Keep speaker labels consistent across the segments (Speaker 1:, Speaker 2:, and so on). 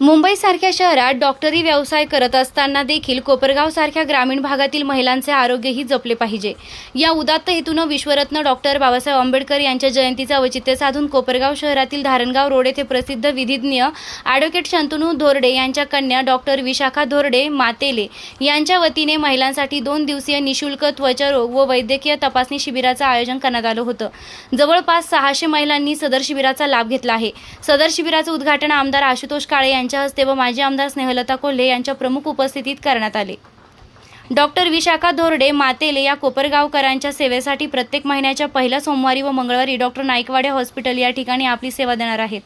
Speaker 1: मुंबईसारख्या शहरात डॉक्टरी व्यवसाय करत असताना देखील कोपरगावसारख्या ग्रामीण भागातील महिलांचे आरोग्यही जपले पाहिजे. या उदात्त हेतूनं विश्वरत्न डॉक्टर बाबासाहेब आंबेडकर यांच्या जयंतीचं औचित्य साधून कोपरगाव शहरातील धारणगाव रोड येथे प्रसिद्ध विधिज्ञ ॲडव्होकेट शंतनू धोरडे यांच्या कन्या डॉक्टर विशाखा धोरडे मातेले यांच्या वतीने महिलांसाठी दोन दिवसीय निशुल्क त्वचारोग व वैद्यकीय तपासणी शिबिराचं आयोजन करण्यात आलं होतं. जवळपास सहाशे महिलांनी सदर शिबिराचा लाभ घेतला आहे. सदर शिबिराचं उद्घाटन आमदार आशुतोष काळे यांच्या हस्ते व माजी आमदार स्नेहलता कोल्हे यांच्या प्रमुख उपस्थितीत करण्यात आले. डॉक्टर विशाखा धोरडे मातेले या कोपरगावकरांच्या सेवेसाठी प्रत्येक महिन्याच्या पहिल्या सोमवारी व मंगळवारी डॉक्टर नाईकवाडे हॉस्पिटल या ठिकाणी आपली सेवा देणार आहेत.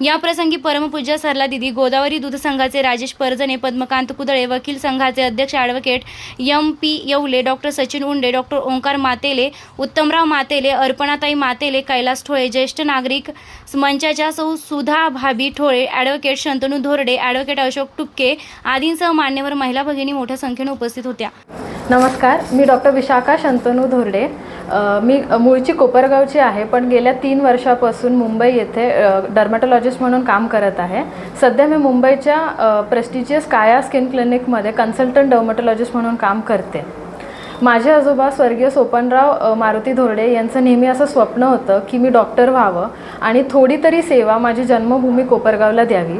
Speaker 1: या प्रसंगी परमपूज्य सरला दिदी गोदावरी दूध संघाचे राजेश परजणे पद्मकांत कुदळे वकील संघाचे अध्यक्ष advocate M P Yewale doctor Sachin Unde doctor Omkar Matele Uttamrao Matele Arpanatai Matele Kailas Thole ज्येष्ठ नागरिक मंचाच्या सौ सुधा भाभी ठोळे ॲडव्होकेट शंतनू धोरडे ॲडव्होकेट अशोक टुपके आदींसह मान्यवर महिला भगिनी मोठ्या संख्येने उपस्थित होत्या.
Speaker 2: नमस्कार मी डॉक्टर विशाखा शंतनू धोरडे. मी मूळची कोपरगावची आहे पण गेल्या तीन वर्षापासून मुंबई येथे डर्मॅटॉलॉजिस्ट म्हणून काम करत आहे. सध्या मी मुंबईच्या प्रेस्टिजियस काया स्किन क्लिनिकमध्ये कन्सल्टंट डर्मॅटॉलॉजिस्ट म्हणून काम करते. माझे आजोबा स्वर्गीय सोपनराव मारुती धोरडे यांचं नेहमी असं स्वप्न होतं की मी डॉक्टर व्हावं आणि थोडी तरी सेवा माझी जन्मभूमी कोपरगावला द्यावी.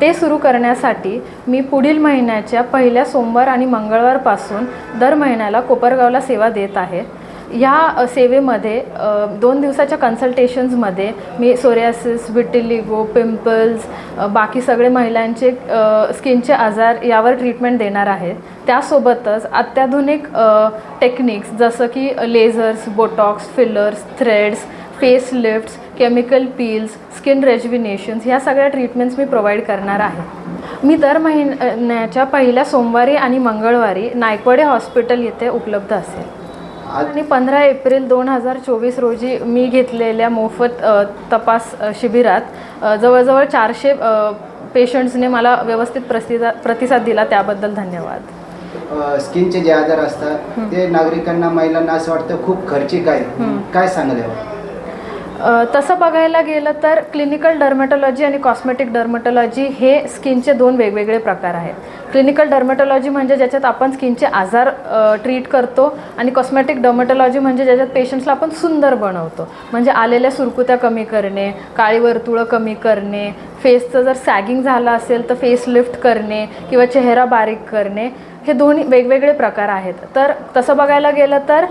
Speaker 2: ते सुरू करण्यासाठी मी पुढील महिन्याच्या पहिल्या सोमवार आणि मंगळवारपासून दर महिन्याला कोपरगावला सेवा देत आहे. ह्या सेवेमध्ये दोन दिवसाच्या कन्सल्टेशन्समध्ये मी सोरियासिस विटिलिगो पिंपल्स बाकी सगळे महिलांचे स्किनचे आजार यावर ट्रीटमेंट देणार आहे. त्यासोबतच अत्याधुनिक टेक्निक्स जसं की lasers botox fillers threads face lifts chemical peels skin rejuvenations ह्या सगळ्या ट्रीटमेंट्स मी प्रोव्हाइड करणार आहे. मी दर महिन्याच्या पहिल्या सोमवारी आणि मंगळवारी नायकवाडे हॉस्पिटल येथे उपलब्ध असेल. आणि पंधरा एप्रिल दोन हजार चोवीस रोजी मी घेतलेल्या मोफत तपास शिबिरात जवळजवळ चारशे पेशंट्सने मला व्यवस्थित प्रतिसा प्रतिसाद दिला त्याबद्दल धन्यवाद.
Speaker 3: स्किनचे जे आजार असतात ते नागरिकांना महिलांना असं वाटतं खूप खर्चिक आहे. काय सांगाल
Speaker 2: तसं बघायला गेलं तर क्लिनिकल डर्मॅटॉलॉजी आणि कॉस्मेटिक डर्मॅटॉलॉजी हे स्किनचे दोन वेगवेगळे प्रकार आहेत. क्लिनिकल डर्मॅटॉलॉजी म्हणजे ज्याच्यात आपण स्किनचे आजार ट्रीट करतो आणि कॉस्मेटिक डर्मॅटॉलॉजी म्हणजे ज्याच्यात पेशंट्सला आपण सुंदर बनवतो. म्हणजे आलेल्या सुरकुत्या कमी करणे काळी वर्तुळं कमी करणे फेसचं जर सॅगिंग झालं असेल तर फेस लिफ्ट करणे किंवा चेहरा बारीक करणे. हे दोन्ही वेगवेगळे प्रकार आहेत. तर तसं बघायला गेलं तर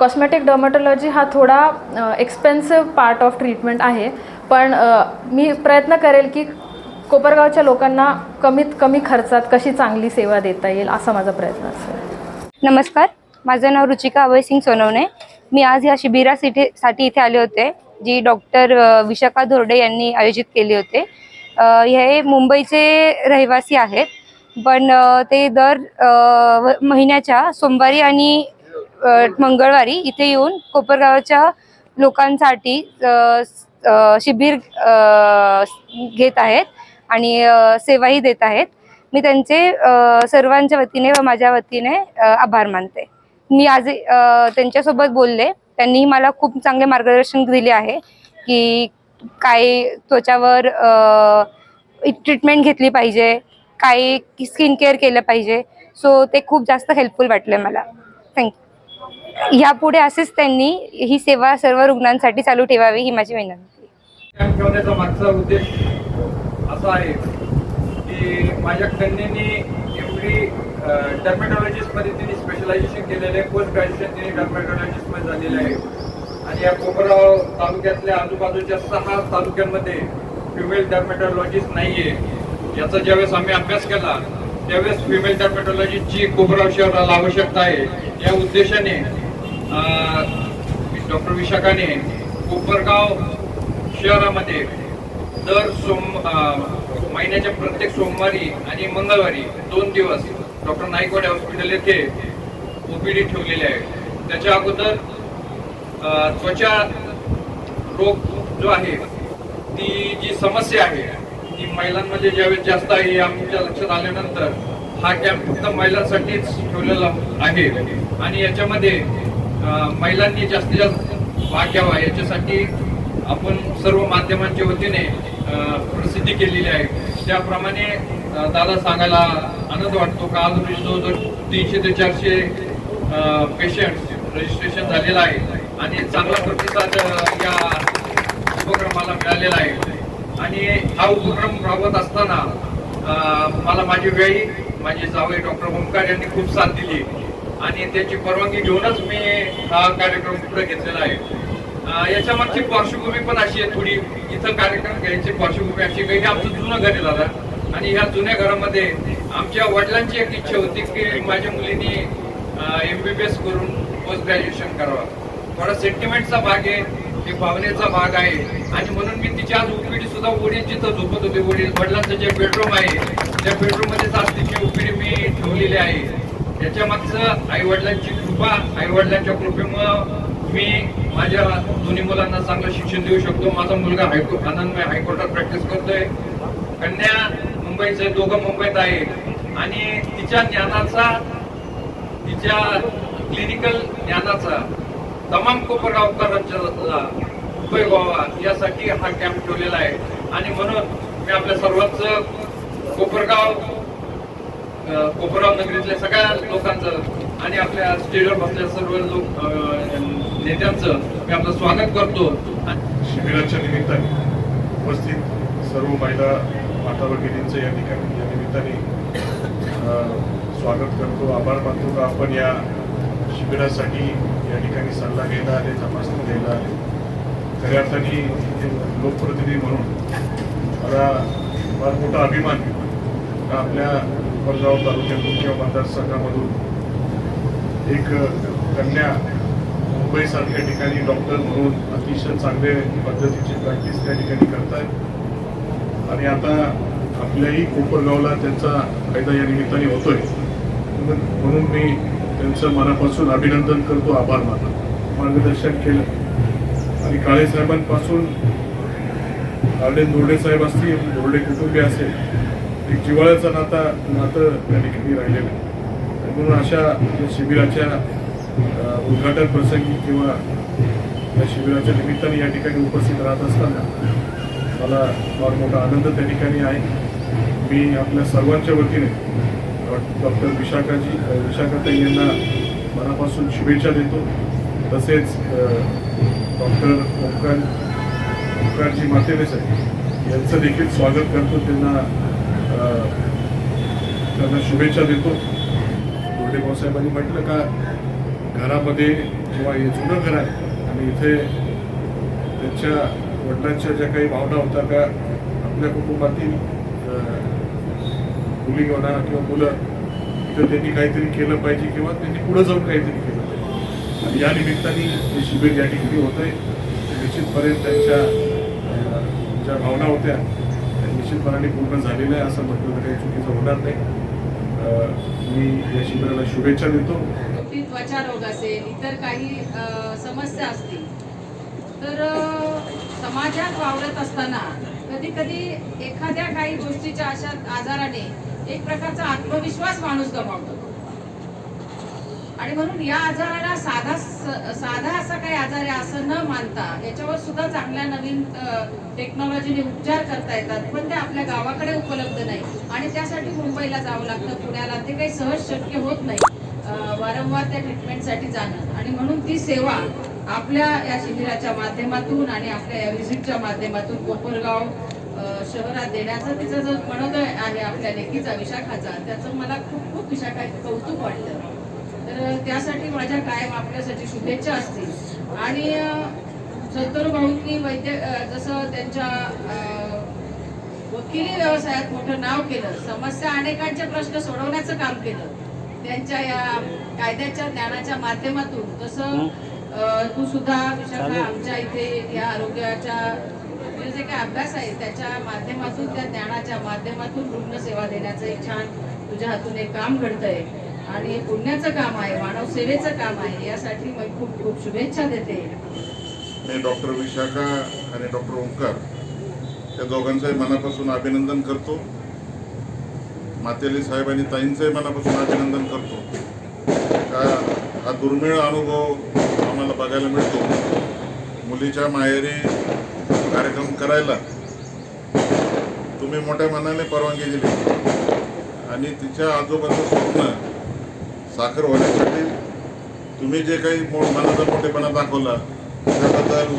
Speaker 2: कॉस्मेटिक डर्मॅटॉलॉजी हा थोडा एक्सपेन्सिव्ह पार्ट ऑफ ट्रीटमेंट आहे. पण मी प्रयत्न करेल की कोपरगावच्या लोकांना कमीत कमी खर्चात कशी चांगली सेवा देता येईल असा माझा प्रयत्न असेल.
Speaker 4: नमस्कार. माझं नाव रुचिका अभयसिंग सोनवणे. मी आज या शिबिरासाठी साठी इथे आले होते जी डॉक्टर विशाखा धोरडे यांनी आयोजित केली होते. हे मुंबईचे रहिवासी आहेत. पण ते दर महिन्याच्या सोमवारी आणि मंगळवारी इथे येऊन कोपरगावच्या लोकांसाठी शिबिर घेत आहेत आणि सेवाही देत आहेत. मी त्यांचे सर्वांच्या वतीने व माझ्या वतीने आभार मानते. मी आज त्यांच्यासोबत बोलले. त्यांनी मला खूप चांगले मार्गदर्शन दिले आहे की काय त्वचावर ट्रीटमेंट घेतली पाहिजे. काय स्किन केअर केलं पाहिजे. सो ते खूप जास्त हेल्पफुल वाटलं मला. थँक्यू यापुढे असेच त्यांनी ही सेवा सर्व रुग्णांसाठी चालू ठेवावी ही माझी विनंती.
Speaker 5: मागचा उद्देश असा आहे की माझ्या कन्येने एवढी डर्मॅटॉलॉजिस्टमध्ये तिने स्पेशलायझेशन केलेलं आहे. पोस्ट ग्रॅज्युएशन तिने डर्मॅटॉलॉजिस्टमध्ये झालेलं आहे. आणि या कोपरगाव तालुक्यातल्या आजूबाजूच्या सहा तालुक्यांमध्ये फिमेल डर्मेटॉलॉजिस्ट नाही आहे याचा ज्यावेळेस आम्ही अभ्यास केला त्यावेळेस फिमेल डर्मॅटॉलॉजिस्टची कोपराव शहराला आवश्यकता आहे. या उद्देशाने डॉक्टर विशाखाने कोपरगाव शहरामध्ये दर सोम महिन्याच्या प्रत्येक सोमवारी आणि मंगळवारी दोन दिवस डॉक्टर नाईकवाडे हॉस्पिटल येथे ओपीडी ठेवलेली आहे. त्याच्या अगोदर त्वचा रोग जो आहे ती जी समस्या आहे महिलांमध्ये ज्यावेळेस जास्त आहे हे आमच्या लक्षात आल्यानंतर हा कॅम्प फक्त महिलांसाठीच ठेवलेला आहे. आणि याच्यामध्ये महिलांनी जास्तीत जास्त भाग घ्यावा. याच्यासाठी आपण सर्व माध्यमांच्या वतीने प्रसिद्धी केलेली आहे. त्याप्रमाणे दादा सांगायला आनंद वाटतो का? अजून रोजी जवळजवळ तीनशे ते चारशे पेशंट रजिस्ट्रेशन झालेलं आहे. आणि चांगला प्रतिसाद या उपक्रमाला मिळालेला आहे. आणि हा उपक्रम राबवत असताना मला माझी वेळी माझे जावई डॉक्टर ओमकार यांनी खूप साथ दिली. आणि त्याची परवानगी घेऊनच मी हा कार्यक्रम पुढे घेतलेला आहे. याच्या मागची पार्श्वभूमी पण अशी आहे थोडी इथं कार्यक्रम घ्यायची पार्श्वभूमी अशी काही आमचं जुनं घर दादा. आणि ह्या जुन्या घरामध्ये आमच्या वडिलांची एक इच्छा होती की माझ्या मुलीने एम बी बी एस करून पोस्ट ग्रॅज्युएशन करावं. थोडा सेंटिमेंटचा भाग आहे. एक भावनेचा भाग आहे. आणि म्हणून मी तिची आज ओपीडी सुद्धा वडील जिथं झोपत होते वडील वडिलांचं जे बेडरूम आहे त्या बेडरूम मध्येच आज तिची ओपीडी मी ठेवलेली आहे. त्याच्या मागचं आई वडिलांची कृपा आई वडिलांच्या कृपेमुळं मी माझ्या दोन्ही मुलांना चांगलं शिक्षण देऊ शकतो. माझा मुलगा हायकोर्ट आनंद हायकोर्टात प्रॅक्टिस करतोय. कन्या मुंबईचे दोघं मुंबईत आहे. आणि तिच्या ज्ञानाचा तिच्या क्लिनिकल ज्ञानाचा तमाम कोपरगावकरांच्या उपयोग व्हावा यासाठी हा कॅम्प ठेवलेला आहे. आणि म्हणून मी आपल्या सर्वच कोपरगाव कोपरगाव नगरीतल्या सगळ्या लोकांचं आणि आपल्या स्टेडियम बसलेल्या सर्व लोक नेत्यांचं मी आपलं स्वागत करतो. आणि
Speaker 6: शिबिराच्या निमित्ताने उपस्थित सर्व महिला माता भगिनींचं या ठिकाणी या निमित्ताने स्वागत करतो. आभार मानतो का? आपण या शिबिरासाठी या ठिकाणी सल्ला घ्यायला आले तपासणी घ्यायला आले खऱ्या अर्थाने लोकप्रतिनिधी म्हणून मला फार मोठा अभिमान का आपल्या कोपरगाव तालुक्यातून किंवा मतदारसंघामधून एक कन्या मुंबईसारख्या ठिकाणी डॉक्टर म्हणून अतिशय चांगले पद्धतीची प्रॅक्टिस त्या ठिकाणी करतायत. आणि आता आपल्याही कोपरगावला त्यांचा फायदा या निमित्ताने होतोय. म्हणून मी त्यांचं मनापासून अभिनंदन करतो. आभार मानतो. मार्गदर्शन केलं. आणि काळे साहेबांपासून आर्डे धोरडे साहेब असतील धोरडे कुटुंबीय असेल एक जिव्हाळ्याचं नाता नातं त्या ठिकाणी राहिलेलं आहे. म्हणून अशा या शिबिराच्या उद्घाटन प्रसंगी किंवा या शिबिराच्या निमित्ताने या ठिकाणी उपस्थित राहत असताना मला फार मोठा आनंद त्या ठिकाणी आहे. मी आपल्या सर्वांच्या वतीने डॉक्टर विशाखाजी विशाखाताई यांना मनापासून शुभेच्छा देतो. तसेच डॉक्टर ओंकार ओंकारजी मातेरे साहेब यांचं देखील स्वागत करतो. त्यांना त्यांना शुभेच्छा देतो. गोडे भाऊसाहेबांनी म्हटलं का घरामध्ये जेव्हा हे जुनं घर आहे आणि इथे त्यांच्या वडिलांच्या ज्या काही भावना होत्या का आपल्या कुटुंबातील मुली म्हणा किंवा मुलं इथं त्यांनी काहीतरी केलं पाहिजे किंवा त्यांनी पुढं जाऊन काहीतरी केलं पाहिजे. आणि या निमित्ताने हे शिबिर या ठिकाणी होत आहे. निश्चितपणे त्यांच्या ज्या भावना होत्या त्या निश्चितपणाने पूर्ण झालेल्या आहे असं म्हटलं तर काही चुकीचं होणार नाही. मी या शिबिराला शुभेच्छा देतो.
Speaker 7: ती त्वचारोग असेल इतर काही समस्या असतील तर समाजात वावरत असताना कधी कधी एखाद्या काही गोष्टीच्या अशा आजाराने एक प्रकारचा आत्मविश्वास माणूस गमावतो. आणि म्हणून या आजाराला साधा साधा असा काही आजार आहे असं न मानता याच्यावर सुद्धा चांगल्या नवीन टेक्नॉलॉजीने उपचार करता येतात पण ते आपल्या गावाकडे उपलब्ध नाही. आणि त्यासाठी मुंबईला जावं लागतं पुण्याला. ते काही सहज शक्य होत नाही वारंवार त्या ट्रीटमेंटसाठी जाणं. आणि म्हणून ती सेवा आपल्या या शिबिराच्या माध्यमातून आणि आपल्या या व्हिजिटच्या माध्यमातून कोपरगाव शहरात देण्याचा तिचा जो मनोदय आहे आपल्या लेखीचा विशाखाचा त्याचं मला खूप खूप विशाखा कौतुक वाटतं. तर त्यासाठी माझ्या कायम आपल्यासाठी शुभेच्छा असतील. आणि संतोर भाऊंनी वैद्य जसं त्यांच्या वकिली व्यवसायात मोठं नाव केलं समस्या अनेकांचे प्रश्न सोडवण्याचं काम केलं त्यांच्या या कायद्याच्या ज्ञानाच्या माध्यमातून अ, तू सुद्धा विशाखा आमच्या इथे या आरोग्याच्या जे जे काही अभ्यास आहे त्याच्या माध्यमातून त्या ज्ञानाच्या माध्यमातून रुग्णसेवा देण्याचं एक छान तुझ्या हातून एक काम घडतंय. आणि हे पुण्याचं काम आहे मानव सेवेचं काम आहे यासाठी मी खूप खूप शुभेच्छा देते.
Speaker 8: मी डॉक्टर विशाखा आणि डॉक्टर ओंकार या दोघांचंही मनापासून अभिनंदन करतो. मातेली साहेब आणि ताईंचंही मनापासून अभिनंदन करतो. का हा दुर्मिळ अनुभव आम्हाला बघायला मिळतो. मुलीच्या माहेरी कार्यक्रम करायला तुम्ही मोठ्या मनाने परवानगी दिली. आणि तिच्या आजोबाचं स्वप्न साखर होण्यासाठी तुम्ही जे काही मो मनाचा मोठेपणा दाखवला त्याबद्दल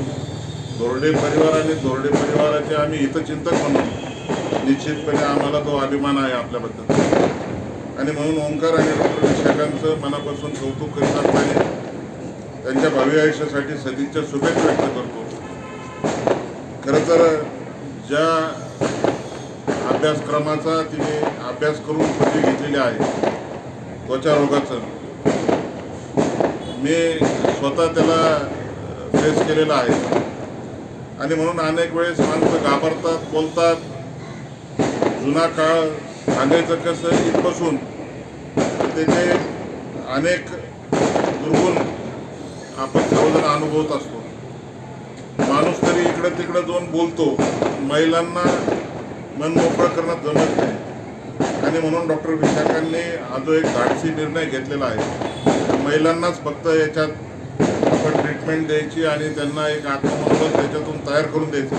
Speaker 8: दोरडे परिवार आणि दोरडे परिवाराचे आम्ही हितचिंतक म्हणून निश्चितपणे आम्हाला तो अभिमान आहे आपल्याबद्दल. आणि म्हणून ओंकार आणि डॉक्टर विशाखांचं मनापासून कौतुक करतात असताना त्यांच्या भावी आयुष्यासाठी सदिच्छा शुभेच्छा व्यक्त करतो. खरं तर ज्या अभ्यासक्रमाचा तिने अभ्यास करून पदवी घेतलेली आहे त्वचा रोगाचं मी स्वतः त्याला फेस केलेला आहे. आणि म्हणून अनेक वेळेस माणसं घाबरतात बोलतात. जुना काळ सांगायचं कसं इथपासून त्याचे अनेक दुर्गुण आपण सर्वजण अनुभवत असतो. इकडं तिकडं जाऊन बोलतो. महिलांना मन मोकळं करणं जमत नाही. आणि म्हणून डॉक्टर विशाखांनी हा जो एक धाडसी निर्णय घेतलेला आहे. महिलांनाच फक्त याच्यात आपण ट्रीटमेंट द्यायची आणि त्यांना एक आत्ममनोबल त्याच्यातून तयार करून द्यायचं.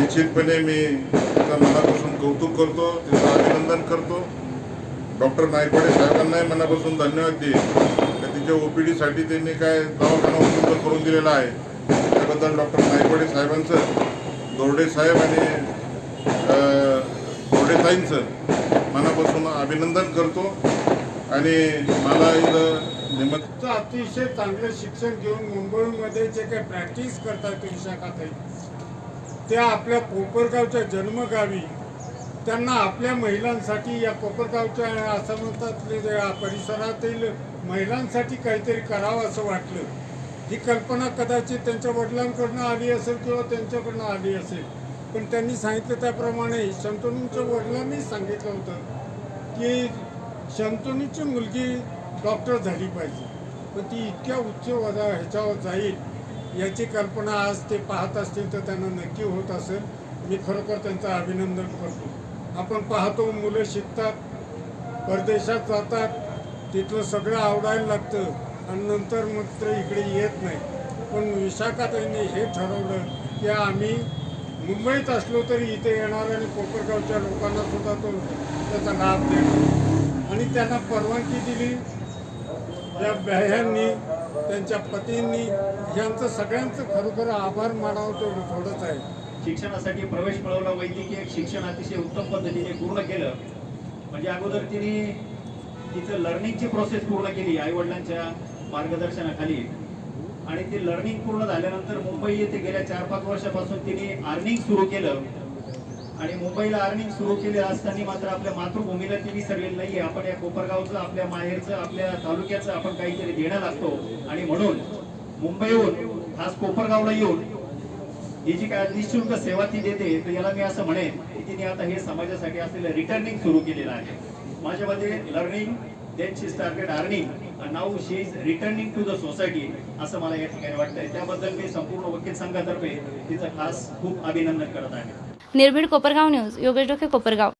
Speaker 8: निश्चितपणे मी त्याचं मनापासून कौतुक करतो त्याचं अभिनंदन करतो. डॉक्टर नायकवाडे साहेबांनाही मनापासून धन्यवाद देईल का तिच्या ओपीडीसाठी त्यांनी काय दवाखाना उपलब्ध करून दिलेला आहे. त्याबद्दल डॉक्टर नायकवाडे साहेबांचं दोरडे साहेब आणि अं, दोरडेताईंचं मनापासून अभिनंदन करतो. आणि मला इथं निमंत्रण
Speaker 9: अतिशय चांगलं शिक्षण घेऊन मुंबईमध्ये जे काही प्रॅक्टिस करतात विशाखाताई त्या आपल्या कोपरगावच्या जन्मगावी त्यांना आपल्या महिलांसाठी या कोपरगावच्या असं म्हणतात परिसरातील महिलांसाठी काहीतरी करावं असं वाटलं. ही कल्पना कदाचित त्यांच्या वडिलांकडनं आली असेल किंवा त्यांच्याकडनं आली असेल. पण त्यांनी सांगितलं त्याप्रमाणे शंतनूंच्या वडिलांनी सांगितलं होतं की शंतनूची मुलगी डॉक्टर झाली पाहिजे. पण ती इतक्या उच्च वजा ह्याच्यावर जाईल याची कल्पना आज ते पाहत असतील तर त्यांना नक्की होत असेल. मी खरोखर त्यांचं अभिनंदन करतो. आपण पाहतो मुलं शिकतात परदेशात जातात तिथलं सगळं आवडायला लागतं. आणि नंतर मात्र इकडे येत नाही. पण विशाखाताईंनी हे ठरवलं की आम्ही मुंबईत असलो तरी इथे येणार आणि कोपरगावच्या लोकांना सुद्धा तो त्याचा लाभ देणार. आणि त्यांना परवानगी दिली. या बह्यांनी त्यांच्या पतींनी यांचं सगळ्यांचं खरोखर आभार मानावं तेवढं थोडंच आहे.
Speaker 10: शिक्षणासाठी प्रवेश मिळवला. वैद्यकीय शिक्षण अतिशय उत्तम पद्धतीने पूर्ण केलं. म्हणजे अगोदर तिने तिचं लर्निंगची प्रोसेस पूर्ण केली. आई वडिलांच्या मार्गदर्शनाखाली. आणि ती लर्निंग पूर्ण झाल्यानंतर मुंबई येथे गेल्या चार पाच वर्षापासून तिने अर्निंग सुरू केलं. आणि मुंबईला अर्निंग सुरू केले असताना मात्र आपल्या मातृभूमीला ती विसरलेली नाहीये. आपण या कोपरगावचं आपल्या माहेरचं आपल्या तालुक्याचं आपण काहीतरी देणं लागतो. आणि म्हणून मुंबईहून खास कोपरगावला येऊन ही जी काय निशुल्क सेवा ती देते तर याला मी असं म्हणेन की तिने आता हे समाजासाठी असलेलं रिटर्निंग सुरू केलेलं आहे. माझ्या मते learning then she started earning now she is returning to the society असं मला या ठिकाणी वाटतंय. त्याबद्दल मी संपूर्ण वकील संघातर्फे तिचं खास खूप अभिनंदन करत आहे.
Speaker 1: निर्भीड कोपरगाव न्यूज योगेश डोके कोपरगाव.